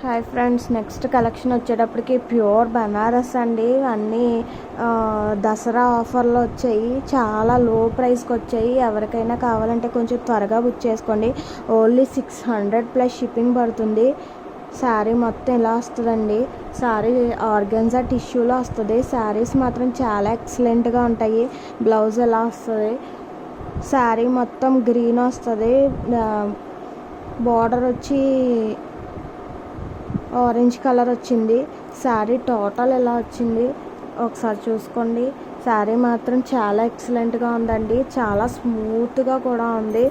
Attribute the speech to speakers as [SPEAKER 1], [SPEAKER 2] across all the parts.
[SPEAKER 1] Hi friends next collection వచ్చేటప్పటికి pure Banaras అండి. అన్నీ దసరా ఆఫర్లో వచ్చాయి. చాలా లో ప్రైస్కి వచ్చాయి. ఎవరికైనా కావాలంటే కొంచెం త్వరగా బుక్ చేసుకోండి. Only six hundred plus shipping పడుతుంది. శారీ మొత్తం ఇలా వస్తుందండి. శారీ ఆర్గన్జా టిష్యూలో వస్తుంది. శారీస్ మాత్రం చాలా ఎక్సలెంట్గా ఉంటాయి. బ్లౌజ్ ఎలా వస్తుంది? శారీ మొత్తం గ్రీన్ వస్తుంది. బార్డర్ వచ్చి ఆరెంజ్ కలర్ వచ్చింది. శారీ టోటల్ ఎలా వచ్చింది ఒకసారి చూసుకోండి. శారీ మాత్రం చాలా ఎక్సలెంట్గా ఉందండి. చాలా స్మూత్గా కూడా ఉంది.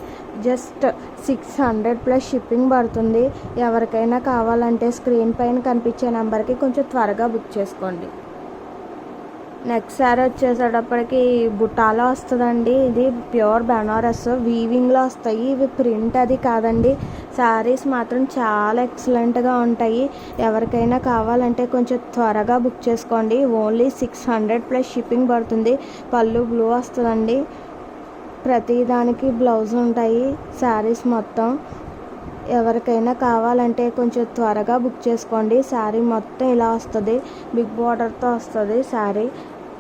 [SPEAKER 1] Just six hundred plus shipping పడుతుంది. ఎవరికైనా కావాలంటే స్క్రీన్ పైన కనిపించే నెంబర్కి కొంచెం త్వరగా బుక్ చేసుకోండి. నెక్స్ట్ శారీ వచ్చేసేటప్పటికి బుట్టాలో వస్తుందండి. ఇది ప్యూర్ బెనారస్. వీవింగ్లో వస్తాయి. ఇవి ప్రింట్ అది కాదండి. శారీస్ మాత్రం చాలా ఎక్సలెంట్గా ఉంటాయి. ఎవరికైనా కావాలంటే కొంచెం త్వరగా బుక్ చేసుకోండి. Only six hundred plus shipping పడుతుంది. పళ్ళు బ్లూ వస్తుందండి. ప్రతి దానికి బ్లౌజ్ ఉంటాయి. శారీస్ మొత్తం. ఎవరికైనా కావాలంటే కొంచెం త్వరగా బుక్ చేసుకోండి. శారీ మొత్తం ఇలా వస్తుంది. బిగ్ బార్డర్తో వస్తుంది. శారీ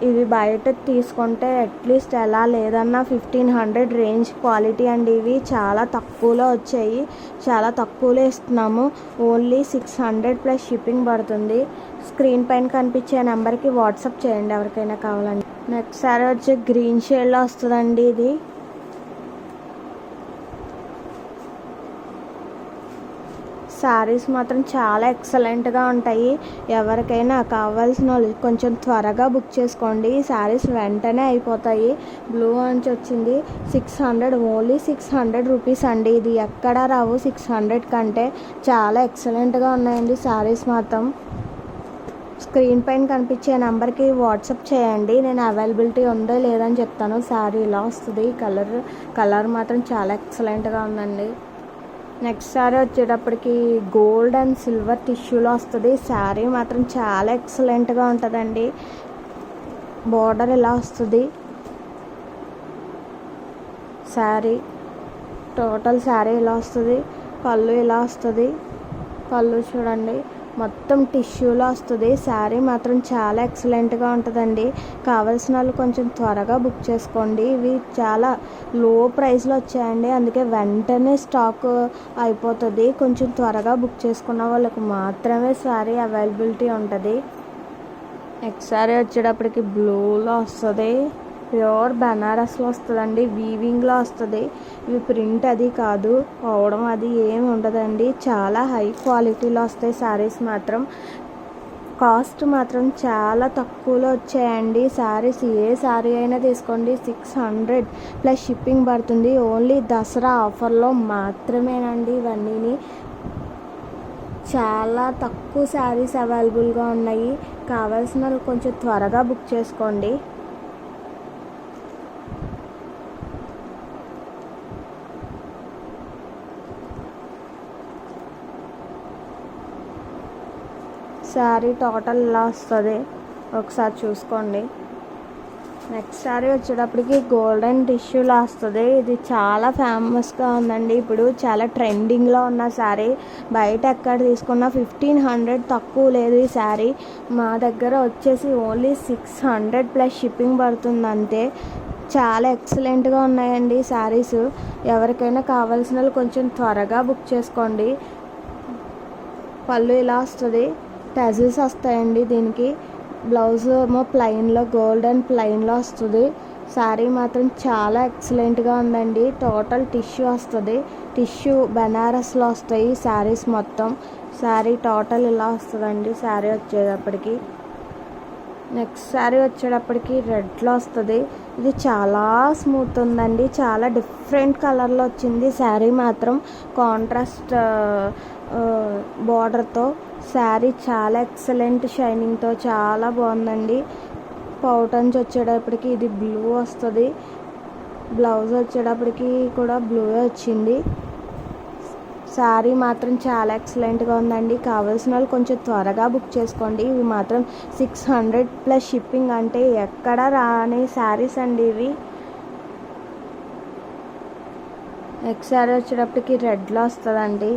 [SPEAKER 1] ఇవి బయట తీసుకుంటే అట్లీస్ట్ ఎలా లేదన్నా ఫిఫ్టీన్ హండ్రెడ్ రేంజ్ క్వాలిటీ అండి ఇవి. చాలా తక్కువలో వచ్చాయి. చాలా తక్కువలో ఇస్తున్నాము. Only six hundred plus shipping పడుతుంది. స్క్రీన్ పైన కనిపించే నెంబర్కి వాట్సాప్ చేయండి ఎవరికైనా కావాలండి నెక్స్ట్ సారీ వచ్చి గ్రీన్ షేడ్లో వస్తుందండి ఇది. శారీస్ మాత్రం చాలా ఎక్సలెంట్గా ఉంటాయి. ఎవరికైనా కావాల్సిన వాళ్ళు కొంచెం త్వరగా బుక్ చేసుకోండి. శారీస్ వెంటనే అయిపోతాయి. బ్లూ అంచ్ వచ్చింది six hundred only six hundred rupees అండి. ఇది ఎక్కడా రావు. సిక్స్ హండ్రెడ్ కంటే చాలా ఎక్సలెంట్గా ఉన్నాయండి శారీస్ మాత్రం. స్క్రీన్ పైన కనిపించే నెంబర్కి వాట్సాప్ చేయండి. నేను అవైలబిలిటీ ఉందో లేదని చెప్తాను. శారీ ఇలా వస్తుంది? కలర్ కలర్ మాత్రం చాలా ఎక్సలెంట్గా ఉందండి. నెక్స్ట్ శారీ వచ్చేటప్పటికి గోల్డ్ అండ్ సిల్వర్ టిష్యూలో వస్తుంది. శారీ మాత్రం చాలా ఎక్సలెంట్గా ఉంటుందండి. బార్డర్ ఇలా వస్తుంది? శారీ టోటల్ శారీ ఇలా వస్తుంది? పళ్ళు ఇలా వస్తుంది? పళ్ళు చూడండి. మొత్తం టిష్యూలో వస్తుంది. శారీ మాత్రం చాలా ఎక్సలెంట్గా ఉంటుందండి. కావాల్సిన వాళ్ళు కొంచెం త్వరగా బుక్ చేసుకోండి. ఇవి చాలా లో ప్రైస్లో వచ్చాయండి. అందుకే వెంటనే స్టాక్ అయిపోతుంది. కొంచెం త్వరగా బుక్ చేసుకున్న వాళ్ళకి మాత్రమే శారీ అవైలబిలిటీ ఉంటుంది. నెక్స్ట్ శారీ వచ్చేటప్పటికి బ్లూలో వస్తుంది. ప్యూర్ బెనారస్లో వస్తుందండి వీవింగ్లో వస్తుంది. ఇవి ప్రింట్ అది కాదు పోవడం అది ఏమి ఉండదండి. చాలా హై క్వాలిటీలో వస్తాయి శారీస్ మాత్రం. కాస్ట్ మాత్రం చాలా తక్కువలో వచ్చాయండి. శారీస్ ఏ శారీ అయినా తీసుకోండి సిక్స్ హండ్రెడ్ ప్లస్ షిప్పింగ్ పడుతుంది. ఓన్లీ దసరా ఆఫర్లో మాత్రమేనండి ఇవన్నీని. చాలా తక్కువ శారీస్ అవైలబుల్గా ఉన్నాయి. కావాల్సిన కొంచెం త్వరగా బుక్ చేసుకోండి. శారీ టోటల్ ఇలా వస్తుంది? ఒకసారి చూసుకోండి. నెక్స్ట్ శారీ వచ్చేటప్పటికి గోల్డెన్ టిష్యూలా వస్తుంది. ఇది చాలా ఫేమస్గా ఉందండి. ఇప్పుడు చాలా ట్రెండింగ్లో ఉన్న శారీ బయట ఎక్కడ తీసుకున్నా ఫిఫ్టీన్ హండ్రెడ్ తక్కువ లేదు ఈ శారీ మా దగ్గర వచ్చేసి only six hundred plus shipping పడుతుంది అంతే. చాలా ఎక్సలెంట్గా ఉన్నాయండి శారీస్ ఎవరికైనా కావాల్సిన వాళ్ళు కొంచెం త్వరగా బుక్ చేసుకోండి. పళ్ళు ఇలా వస్తుంది. టజిల్స్ వస్తాయండి దీనికి. బ్లౌజ్ ఏమో ప్లెయిన్లో అండ్ ప్లెయిన్లో వస్తుంది. శారీ మాత్రం చాలా ఎక్సలెంట్గా ఉందండి. టోటల్ టిష్యూ వస్తుంది. టిష్యూ బెనారస్లో వస్తాయి శారీస్ మొత్తం. శారీ టోటల్ ఇలా వస్తుందండి. శారీ వచ్చేటప్పటికి. నెక్స్ట్ శారీ వచ్చేటప్పటికి రెడ్లో వస్తుంది. ఇది చాలా స్మూత్ ఉందండి. చాలా డిఫరెంట్ కలర్లో వచ్చింది. శారీ మాత్రం కాంట్రాస్ట్ బార్డర్తో శారీ చాలా ఎక్సలెంట్ షైనింగ్తో చాలా బాగుందండి. పౌటన్స్ వచ్చేటప్పటికి ఇది బ్లూ వస్తుంది. బ్లౌజ్ వచ్చేటప్పటికి కూడా బ్లూ వచ్చింది. శారీ మాత్రం చాలా ఎక్సలెంట్గా ఉందండి. కావాల్సిన వాళ్ళు కొంచెం త్వరగా బుక్ చేసుకోండి. ఇవి మాత్రం సిక్స్ హండ్రెడ్ ప్లస్ షిప్పింగ్ అంటే ఎక్కడ రాని శారీస్ అండి ఇవి నెక్స్ట్ శారీ వచ్చేటప్పటికి రెడ్లో వస్తుందండి.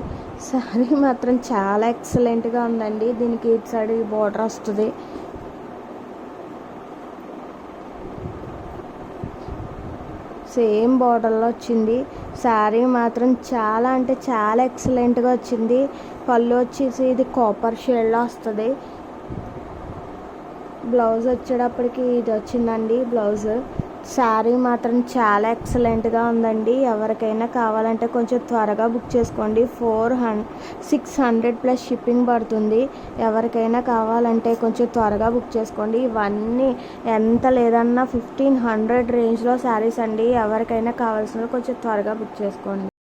[SPEAKER 1] శారీ మాత్రం చాలా ఎక్సలెంట్గా ఉందండి. దీనికి ఇటు సైడ్ బార్డర్ వస్తుంది. సేమ్ బార్డర్లో వచ్చింది. శారీ మాత్రం చాలా అంటే చాలా ఎక్సలెంట్గా వచ్చింది. పళ్ళు వచ్చేసి ఇది కాపర్ షేడ్లో వస్తుంది. బ్లౌజ్ వచ్చేటప్పటికి ఇది వచ్చిందండి బ్లౌజ్ శారీ మాత్రం చాలా ఎక్సలెంట్గా ఉందండి. ఎవరికైనా కావాలంటే కొంచెం త్వరగా బుక్ చేసుకోండి. Four hundred six hundred plus shipping పడుతుంది. ఎవరికైనా కావాలంటే కొంచెం త్వరగా బుక్ చేసుకోండి. ఇవన్నీ ఎంత లేదన్నా ఫిఫ్టీన్ హండ్రెడ్ రేంజ్లో శారీస్ అండి. ఎవరికైనా కావాల్సిన కొంచెం త్వరగా బుక్ చేసుకోండి.